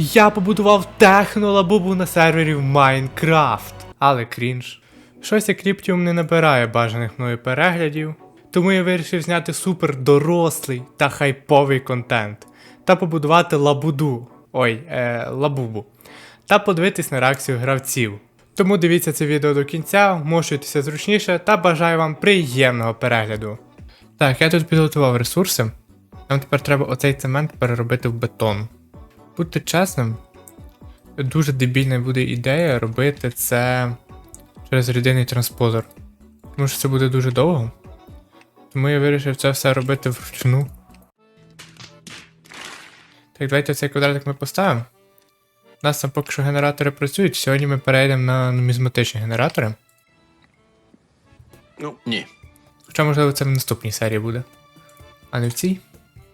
Я побудував технолабубу на сервері в Майнкрафт. Але крінж. Щось Кріптіум не набирає бажаних мною переглядів, тому я вирішив зняти супер дорослий та хайповий контент та побудувати лабуду. Ой, е, лабубу. Та подивитись на реакцію гравців. Тому дивіться це відео до кінця, вмощуйтеся зручніше та бажаю вам приємного перегляду. Так, я тут підготував ресурси. Нам тепер треба оцей цемент переробити в бетон. Будьте чесним, дуже дебільна буде ідея робити це через рідинний транспозор. Тому що це буде дуже довго. Тому я вирішив це все робити вручну. Так, давайте цей квадратик ми поставимо. У нас там поки що генератори працюють. Сьогодні ми перейдемо на нумізматичні генератори. Ну, ні. Хоча, можливо, це в наступній серії буде. А не в цій.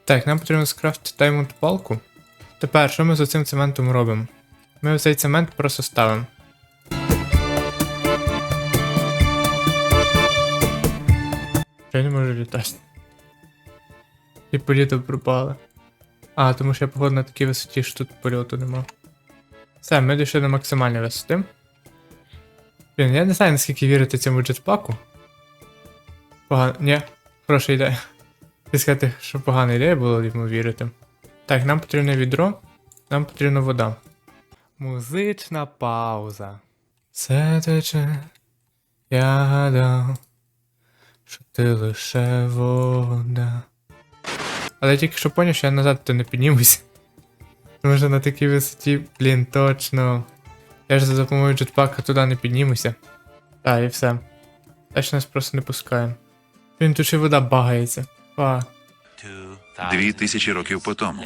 Так, нам потрібно скрафтити diamond палку. Тепер, що ми з цим цементом робимо? Ми цей цемент просто ставимо. Я не можу літати. І політу пропали. А, тому що я походу на такій висоті, що тут польоту нема. Все, ми дійшли до максимальної висоти. Блін, я не знаю, наскільки вірити цьому джетпаку. Погано. Ні, хороша ідея. Ти сказати, що погана ідея було йому вірити. Так, нам потрібне відро, нам потрібна вода. Музична пауза. Все тече. Я гадав, що ти лише вода. Але я тільки що поняв, що я назад то не піднімусь. Що на такій висоті, блін, точно. Я ж за допомогою джетпака туди не піднімуся. Так, і все. Дальше нас просто не пускаємо. Блін, тут ще вода багається. А. Дві тисячі років по тому.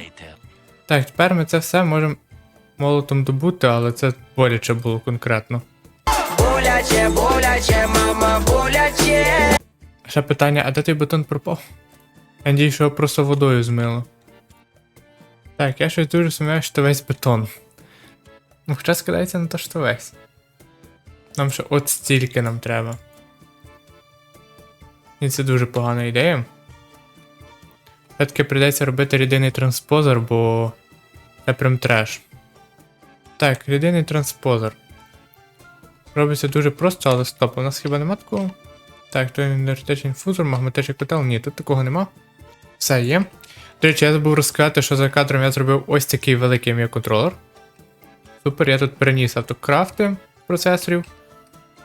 Так, тепер ми це все можемо молотом добути, але це боляче було конкретно. Боляче, боляче, мама, боляче. Ще питання, а де той бетон пропав? Я надію, що його просто водою змило. Так, я щось дуже сумніваюся, що весь бетон. Ну, хоча скидається на те, що весь. Нам ще от стільки нам треба. І це дуже погана ідея. Все-таки прийдеться робити рідинний транспозор, бо це прям треш. Так, рідинний транспозор. Робиться дуже просто, але стоп, у нас хіба нема такого? Так, то енергетичний інфузор, магматичний котел. Ні, тут такого нема. Все є. До речі, я забув розказати, що за кадром я зробив ось такий великий мій контролер. Супер, я тут переніс автокрафти процесорів.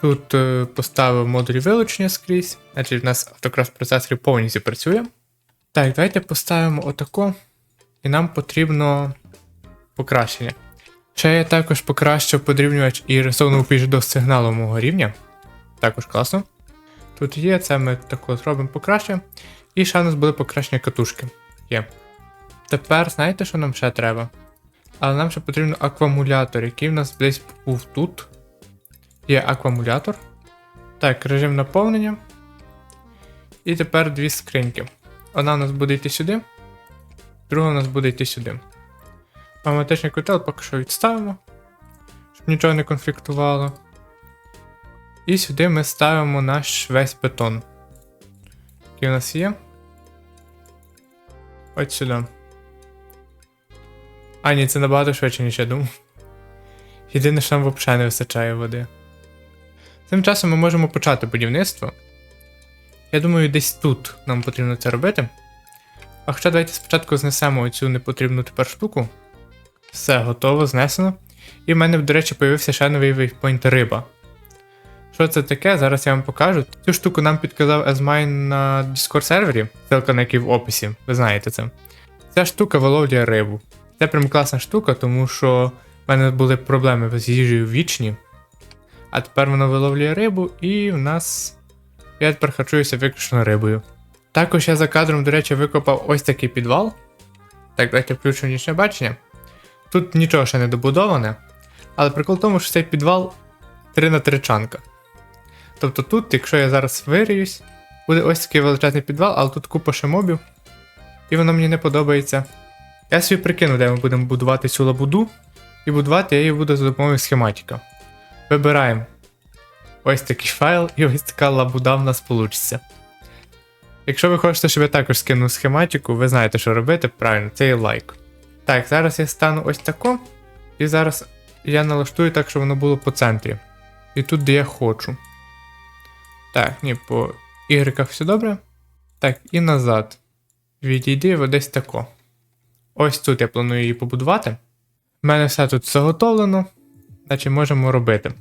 Тут е, поставив модулі вилучення скрізь. Значить, в нас автокрафт процесорів повністю працює. Так, давайте поставимо отако. І нам потрібно покращення. Ще я також покращив подрівнювач і рисовнув піч до сигналу мого рівня. Також класно. Тут є, це ми тако зробимо покраще. І ще у нас буде покращення катушки. Є. Тепер знаєте, що нам ще треба? Але нам ще потрібен акумулятор, який в нас десь був тут. Є акумулятор. Так, режим наповнення. І тепер дві скриньки. Одна у нас буде йти сюди, друга у нас буде йти сюди. Магматичний котел поки що відставимо, щоб нічого не конфліктувало. І сюди ми ставимо наш весь бетон. Який у нас є. Ось сюди. А, ні, це набагато швидше, ніж я думав. Єдине, що нам взагалі не вистачає води. Тим часом ми можемо почати будівництво. Я думаю, десь тут нам потрібно це робити. А хоча давайте спочатку знесемо оцю непотрібну тепер штуку. Все, готово, знесено. І в мене, до речі, появився ще новий вейпойнт риба. Що це таке? Зараз я вам покажу. Цю штуку нам підказав Ezmine на Discord сервері, ссылка на який в описі, ви знаєте це. Ця штука виловлює рибу. Це прям класна штука, тому що в мене були проблеми з їжею вічні. А тепер воно виловлює рибу, і в нас. Я тепер харчуюся виключно рибою. Також я за кадром, до речі, викопав ось такий підвал. Так, давайте включимо нічне бачення. Тут нічого ще не добудоване. Але прикол в тому, що цей підвал 3 на 3 чанка. Тобто тут, якщо я зараз виріюсь, буде ось такий величезний підвал, але тут купа ще мобів. І воно мені не подобається. Я собі прикину, де ми будемо будувати цю лабуду. І будувати я її буду за допомогою схематика. Вибираємо ось такий файл, і ось така лабуда в нас вийде. Якщо ви хочете, щоб я також скинув схематику, ви знаєте, що робити, правильно, це є лайк. Так, зараз я стану ось тако. І зараз я налаштую так, щоб воно було по центрі. І тут, де я хочу. Так, ні, по ігреках все добре. Так, і назад. Відійди десь тако. Ось тут я планую її побудувати. У мене все тут заготовлено. Значить, можемо робити.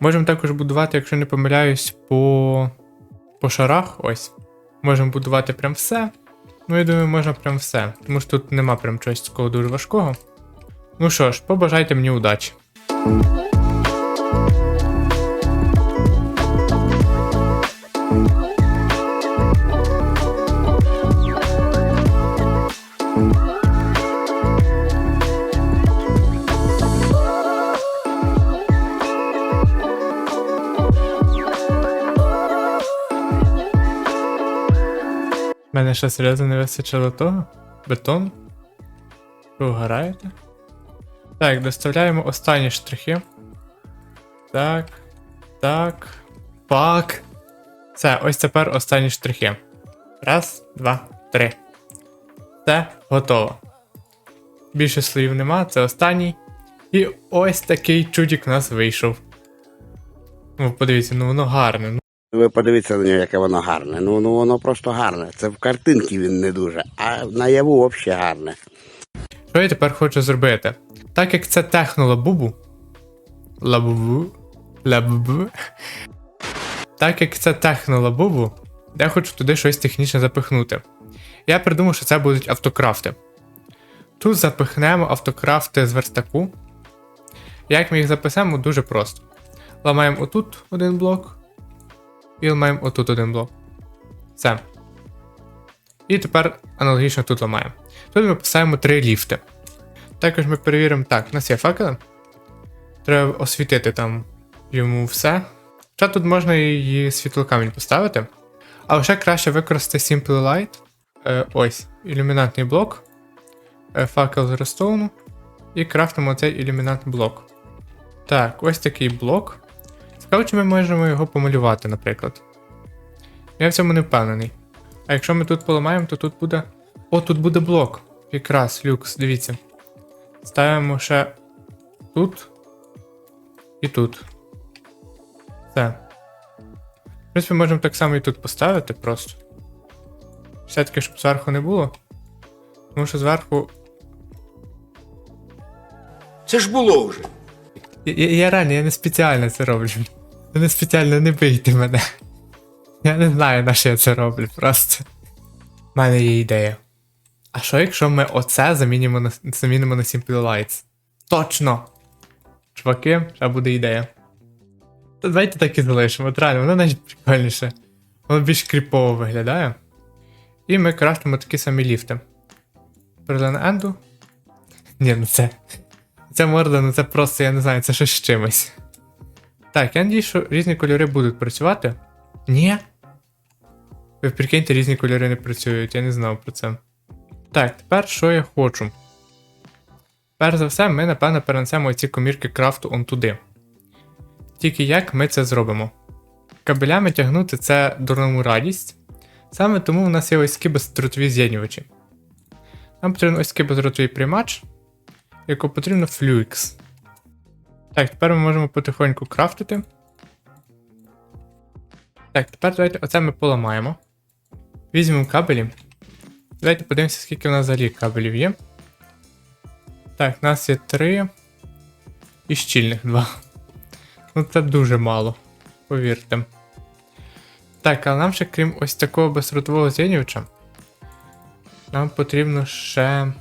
Можемо також будувати, якщо не помиляюсь, по, по шарах. Ось. Можемо будувати прям все. Ну, я думаю, можна прям все. Тому що тут нема прям чогось такого дуже важкого. Ну що ж, побажайте мені удачі. Мене ще серйозно не вистачило того? Бетон? Ви вгораєте? Так, доставляємо останні штрихи. Так. Так. Пак. Все, ось тепер останні штрихи. Раз, два, три. Все, готово. Більше слоїв нема, це останній. І ось такий чудік у нас вийшов. Ну, подивіться, ну воно гарне. Ви подивіться на нього, яке воно гарне. Ну, ну воно просто гарне. Це в картинці він не дуже, а наяву взагалі гарне. Що я тепер хочу зробити? Так як це техно лабубу. Лабубу. Так як це техно я хочу туди щось технічне запихнути. Я придумав, що це будуть автокрафти. Тут запихнемо автокрафти з верстаку. Як ми їх записемо, дуже просто. Ламаємо отут один блок. І ламаємо отут один блок. Все. І тепер аналогічно тут ламаємо. Тут ми писаємо три ліфти. Також ми перевіримо, так, у нас є факели. Треба освітити там йому все. Ще тут можна і світлокамінь поставити. Але ще краще використати Simple Light. Е, ось, ілюмінатний блок. Е, факел з рестоуну. І крафтимо цей ілюмінатний блок. Так, ось такий блок. Цікаво, чи ми можемо його помалювати, наприклад. Я в цьому не впевнений. А якщо ми тут поламаємо, то тут буде. О, тут буде блок. Якраз люкс, дивіться. Ставимо ще тут і тут. Все. В принципі, можемо так само і тут поставити просто. Все-таки, щоб зверху не було. Тому що зверху. Це ж було вже. Я, я, я реально, я не спеціально це роблю. Не спеціально не бийте мене. Я не знаю, на що я це роблю, просто. У мене є ідея. А що якщо ми оце замінимо на, замінимо на Simple Lights? Точно! Чуваки, ще буде ідея. Та давайте так і залишимо, от реально, воно навіть прикольніше. Воно більш кріпово виглядає. І ми крафтимо такі самі ліфти. Перлен енду. Ні, ну це. Ця морда, ну це просто, я не знаю, це щось з чимось. Так, я надію, що різні кольори будуть працювати. Ні. Ви прикиньте, різні кольори не працюють, я не знав про це. Так, тепер що я хочу? Перш за все, ми, напевно, перенесемо ці комірки крафту он туди. Тільки як ми це зробимо? Кабелями тягнути це дурному радість. Саме тому у нас є ось такі бездротові з'єднювачі. Нам потрібен ось такий бездротовий приймач, якого потрібно Fluix. Так, тепер ми можемо потихоньку крафтити. Так, тепер давайте оце ми поламаємо. Візьмемо кабелі. Давайте подивимося, скільки у нас взагалі кабелів є. Так, у нас є 3 і щільних 2. Ну це дуже мало, повірте. Так, але нам ще крім ось такого безротового з'єднювача, нам потрібно ще,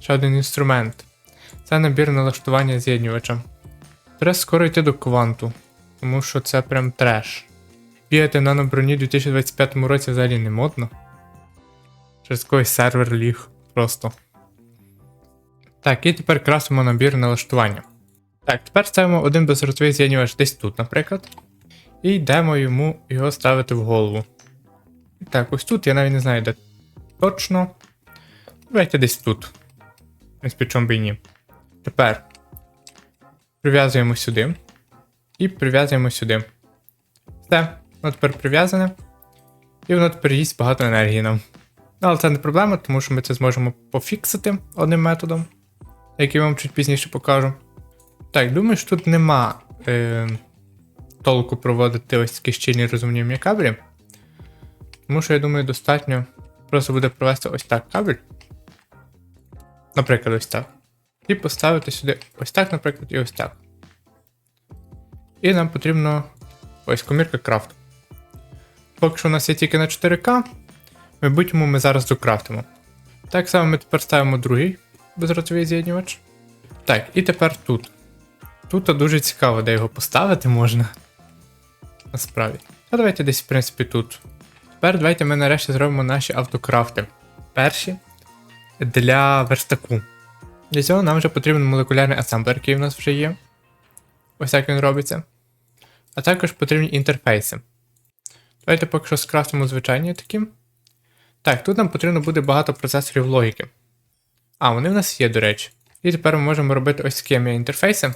ще один інструмент. Це набір налаштування з'єднювача. Треба скоро йти до кванту, тому що це прям треш. Бігати на броні у 2025 році взагалі не модно. Через когось сервер ліг просто. Так, і тепер красимо набір налаштування. Так, тепер ставимо один безротовий з'єднювач десь тут, наприклад. І йдемо йому його ставити в голову. Так, ось тут я навіть не знаю, де точно. Давайте десь тут. В принципі, чому би і ні. Тепер прив'язуємо сюди. І прив'язуємо сюди. Все, воно тепер прив'язане. І воно тепер їсть багато енергії нам. Але це не проблема, тому що ми це зможемо пофіксити одним методом, який я вам чуть пізніше покажу. Так, думаю, що тут нема е, толку проводити ось такі щільні розуміння кабелі. Тому що я думаю, достатньо просто буде провести ось так кабель. Наприклад, ось так. І поставити сюди ось так, наприклад, і ось так. І нам потрібно ось комірка крафту. Поки що у нас є тільки на 4К, майбутньому ми зараз докрафтимо. Так само ми тепер ставимо другий безротовий з'єднювач. Так, і тепер тут. Тут дуже цікаво, де його поставити можна. Насправді. А давайте десь, в принципі, тут. Тепер давайте ми нарешті зробимо наші автокрафти. Перші для верстаку. Для цього нам вже потрібен молекулярний асемблер, який в нас вже є. Ось як він робиться. А також потрібні інтерфейси. Давайте поки що скрафтимо звичайні такі. Так, тут нам потрібно буде багато процесорів логіки. А, вони в нас є, до речі. І тепер ми можемо робити ось такі інтерфейси.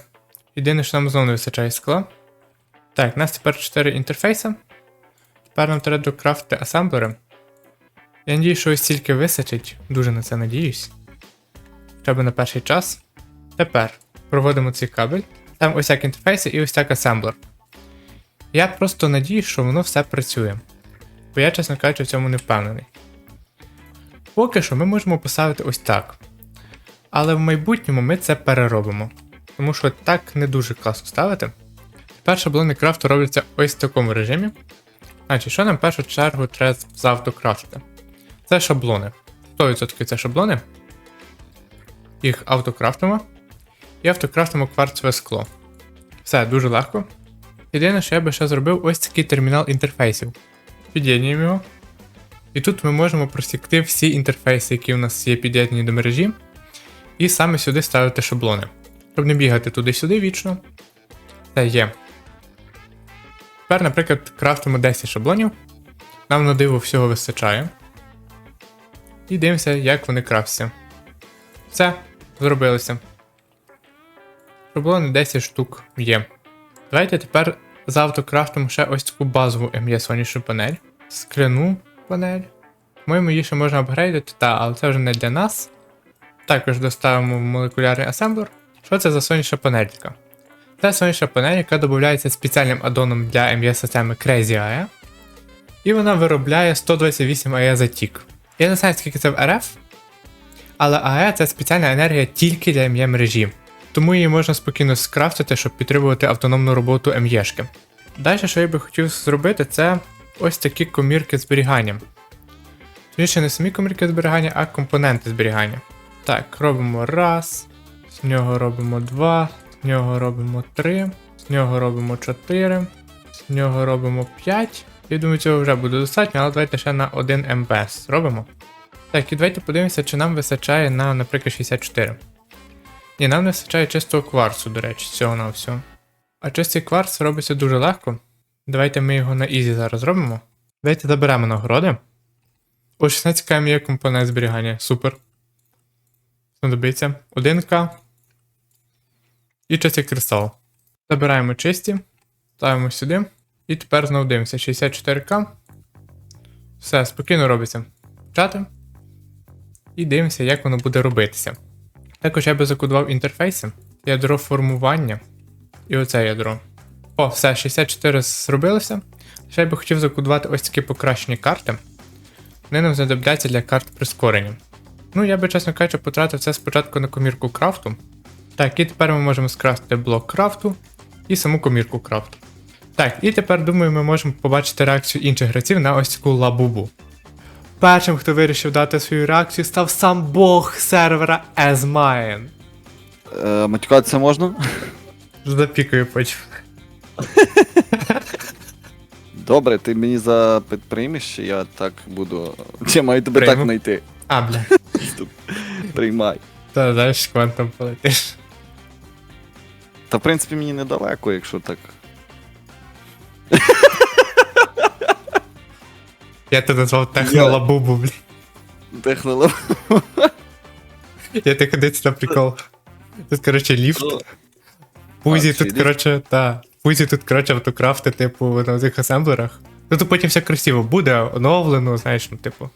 Єдине, що нам знову не вистачає скла. Так, у нас тепер 4 інтерфейси. Тепер нам треба докрафтити асемблери. Я надію, що ось стільки вистачить. Дуже на це надіюсь. Треба на перший час. Тепер проводимо цей кабель. Там ось як інтерфейси і ось так асемблер. Я просто надіюсь, що воно все працює. Бо я, чесно кажучи, в цьому не впевнений. Поки що ми можемо поставити ось так. Але в майбутньому ми це переробимо. Тому що так не дуже класно ставити. Тепер шаблони крафту робляться ось в такому режимі. Значить, що нам в першу чергу треба завтокрафтити? Це шаблони. 100% це шаблони. Їх автокрафтимо. І автокрафтимо кварцеве скло. Все дуже легко. Єдине, що я би ще зробив ось такий термінал інтерфейсів. Під'єднуємо його. І тут ми можемо просікти всі інтерфейси, які у нас є під'єднані до мережі, і саме сюди ставити шаблони. Щоб не бігати туди-сюди вічно. Це є. Тепер, наприклад, крафтимо 10 шаблонів. Нам на диво всього вистачає. І дивимося, як вони крафтяться. Все, зробилося. Шаблони 10 штук є. Давайте тепер завтокрафтимо ще ось таку базову ME сонячну панель. Скляну панель. По-моєму, її ще можна апгрейдити, та, але це вже не для нас. Також доставимо молекулярний асемблер. Що це за сонячна панель така? Це сонячна панель, яка додається спеціальним аддоном для ME системи Crazy AE. І вона виробляє 128 AE за тік. Я не знаю, скільки це в RF, але AE це спеціальна енергія тільки для ME мережі. Тому її можна спокійно скрафтити, щоб підтримувати автономну роботу МЄшки. Далі, що я би хотів зробити, це ось такі комірки зберігання. Точніше, не самі комірки зберігання, а компоненти зберігання. Так, робимо раз, з нього робимо два, з нього робимо три, з нього робимо чотири, з нього робимо 5. Я думаю, цього вже буде достатньо, але давайте ще на 1 МБС зробимо. Так, і давайте подивимося, чи нам вистачає на, наприклад, 64. Ні, нам не вистачає чистого кварцу, до речі, цього на всього. А чистий кварц робиться дуже легко. Давайте ми його на ізі зараз зробимо. Давайте заберемо нагороди. О, 16 км є компонент зберігання. Супер. Знадобиться. 1К. І чистий кристал. Забираємо чисті. Ставимо сюди. І тепер знову дивимося. 64К. Все, спокійно робиться. Почати. І дивимося, як воно буде робитися. Також я би закодував інтерфейси, ядро формування і оце ядро. О, все, 64 зробилося. Ще я би хотів закодувати ось такі покращені карти. Вони нам знадобляться для карт прискорення. Ну, я би, чесно кажучи, потратив це спочатку на комірку крафту. Так, і тепер ми можемо скрафтити блок крафту і саму комірку крафту. Так, і тепер думаю, ми можемо побачити реакцію інших гравців на ось таку лабубу. Першим, хто вирішив дати свою реакцію, став сам бог сервера Asmine. Е, матюкатися можна? Запікаю потім. Добре, ти мені за приймеш, чи я так буду. Я маю тебе Прийму. так знайти? А, бля. Приймай. Та знаєш, квантом полетиш. Та в принципі мені недалеко, якщо так. Я тебе назвав технолабубу, блін. Технолог. Я так ходить на прикол. Тут, коротше, ліфт. Пузі тут, коротше, та. Пузі тут, коротше, автокрафти, типу, на цих асемблерах. Ну тут потім все красиво буде, оновлено, знаєш, ну, типу.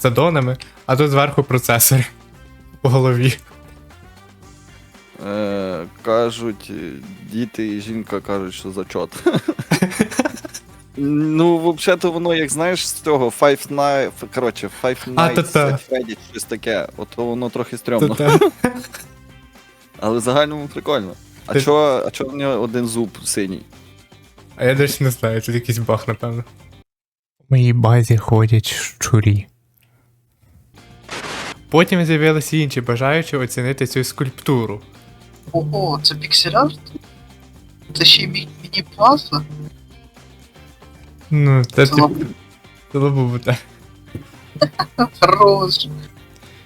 з аддонами, а тут зверху процесори. По голові. Е, кажуть, діти і жінка кажуть, що зачот. Ну, взагалі-то воно, як знаєш, з цього Five Nights, коротше, Five А, Nights та-та. at Freddy's, щось таке. От воно трохи стрьомно. Але в загальному прикольно. А Ти- чого а чого в нього один зуб синій? А я десь не знаю, тут якийсь баг, напевно. У моїй базі ходять щурі. Потім з'явилися інші бажаючі оцінити цю скульптуру. Ого, це піксель-арт? Це ще й мі- міні-плаза? Ну, це Це типу, лаб- це лабубута. Хорош.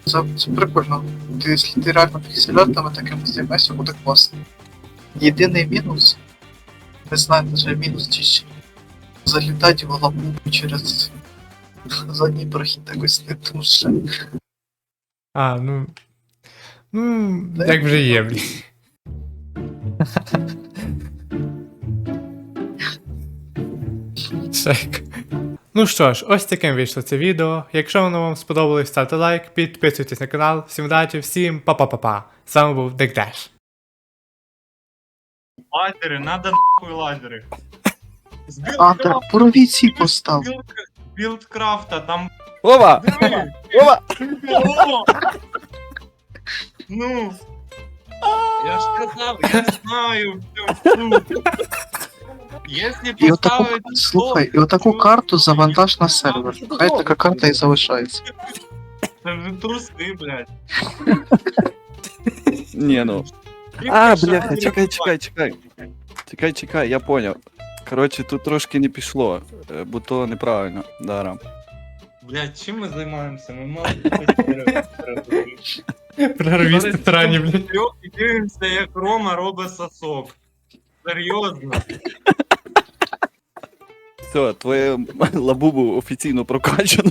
Це, це прикольно. Ти, якщо ти реально піксель-артами таким займаєшся, буде класно. Єдиний мінус, не знаю, даже мінус чи ще. Залітати в лабу через задній прохід якось не дуже. А, ну. Ну, як вже є, блін. Шек. Ну що ж, ось таким вийшло це відео. Якщо воно вам сподобалось, ставте лайк, підписуйтесь на канал. Всім удачі, всім па-па-па-па. З вами був Декдеш. Лазери, надо нахуй лазери. З А, так, бурові ці постав. Білдкрафта, там. Ова! Диви! О! Ну. Я ж сказав, я знаю всю штуку. Якщо І отаку, поставити слухай, і отаку карту завантаж на сервер. Хай така карта і залишається. Це вже труси, блядь. Ні, ну. А, бляха, чекай, чекай, чекай. Чекай, чекай, я поняв. Коротше, тут трошки не пішло, е, бо то неправильно. Даром. Блядь, чим ми займаємося? Ми мали бути Програмісти срані, блін. Трьох і дивимося, як Рома робить сосок. Серйозно. Все, твоє лабубу офіційно прокачано.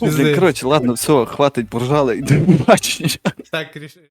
Блін, коротше, ладно, все, хватить, поржали, йдемо бачення. Так, ріши.